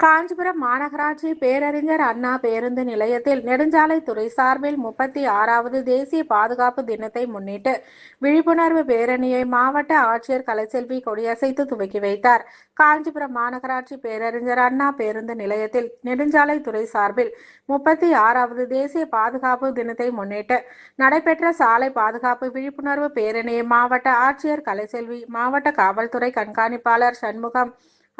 காஞ்சிபுரம் மாநகராட்சி பேரறிஞர் அண்ணா பேருந்து நிலையத்தில் நெடுஞ்சாலைத்துறை சார்பில் முப்பத்தி ஆறாவது தேசிய பாதுகாப்பு தினத்தை முன்னிட்டு விழிப்புணர்வு பேரணியை மாவட்ட ஆட்சியர் கலைச்செல்வி கொடியசைத்து துவக்கி வைத்தார். காஞ்சிபுரம் மாநகராட்சி பேரறிஞர் அண்ணா பேருந்து நிலையத்தில் நெடுஞ்சாலைத்துறை சார்பில் முப்பத்தி ஆறாவது தேசிய பாதுகாப்பு தினத்தை முன்னிட்டு நடைபெற்ற சாலை பாதுகாப்பு விழிப்புணர்வு பேரணியை மாவட்ட ஆட்சியர் கலைச்செல்வி மாவட்ட காவல்துறை கண்காணிப்பாளர் சண்முகம்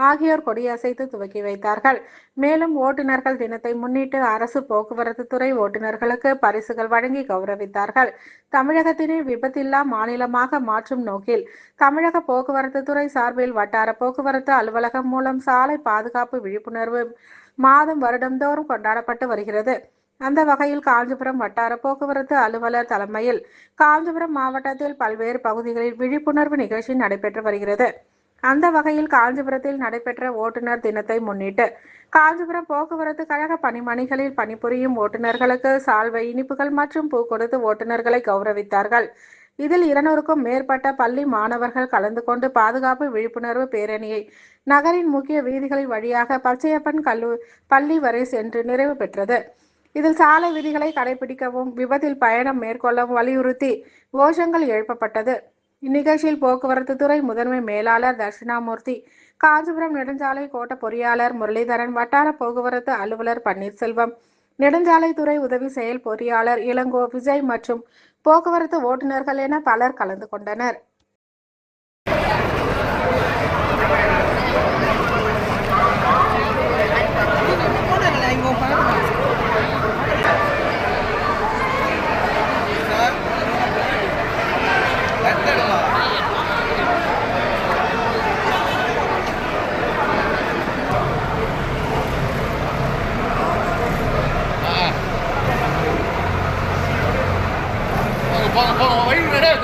ஆகியோர் கொடியசைத்து துவக்கி வைத்தார்கள். மேலும் ஓட்டுநர்கள் தினத்தை முன்னிட்டு அரசு போக்குவரத்து துறை ஓட்டுநர்களுக்கு பரிசுகள் வழங்கி கௌரவித்தார்கள். தமிழகத்தினை விபத்தில்லா மாநிலமாக மாற்றும் நோக்கில் தமிழக போக்குவரத்து துறை சார்பில் வட்டார போக்குவரத்து அலுவலகம் மூலம் சாலை பாதுகாப்பு விழிப்புணர்வு மாதம் வருடந்தோறும் கொண்டாடப்பட்டு வருகிறது. அந்த வகையில் காஞ்சிபுரம் வட்டார போக்குவரத்து அலுவலர் தலைமையில் காஞ்சிபுரம் மாவட்டத்தில் பல்வேறு பகுதிகளில் விழிப்புணர்வு நிகழ்ச்சி நடைபெற்று வருகிறது. அந்த வகையில் காஞ்சிபுரத்தில் நடைபெற்ற ஓட்டுநர் தினத்தை முன்னிட்டு காஞ்சிபுரம் போக்குவரத்து கழக பணிமனைகளில் பணிபுரியும் ஓட்டுநர்களுக்கு சால்வை இனிப்புகள் மற்றும் பூ கொடுத்து ஓட்டுநர்களை கௌரவித்தார்கள். இதில் இருநூறுக்கும் மேற்பட்ட பள்ளி மாணவர்கள் கலந்து கொண்டு பாதுகாப்பு விழிப்புணர்வு பேரணியை நகரின் முக்கிய வீதிகளில் வழியாக பச்சையப்பன் கல்லூ பள்ளி வரை சென்று நிறைவு பெற்றது. இதில் சாலை விதிகளை கடைபிடிக்கவும் விபத்தில் பயணம் மேற்கொள்ளவும் வலியுறுத்தி கோஷங்கள் எழுப்பப்பட்டது. இந்நிகழ்ச்சியில் போக்குவரத்து துறை முதன்மை மேலாளர் தட்சிணாமூர்த்தி காஞ்சிபுரம் நெடுஞ்சாலை கோட்ட பொறியாளர் முரளிதரன் வட்டார போக்குவரத்து அலுவலர் பன்னீர்செல்வம் நெடுஞ்சாலைத்துறை உதவி செயல் பொறியாளர் இளங்கோ விஜய் மற்றும் போக்குவரத்து ஓட்டுநர்கள் என பலர் கலந்து கொண்டனர்.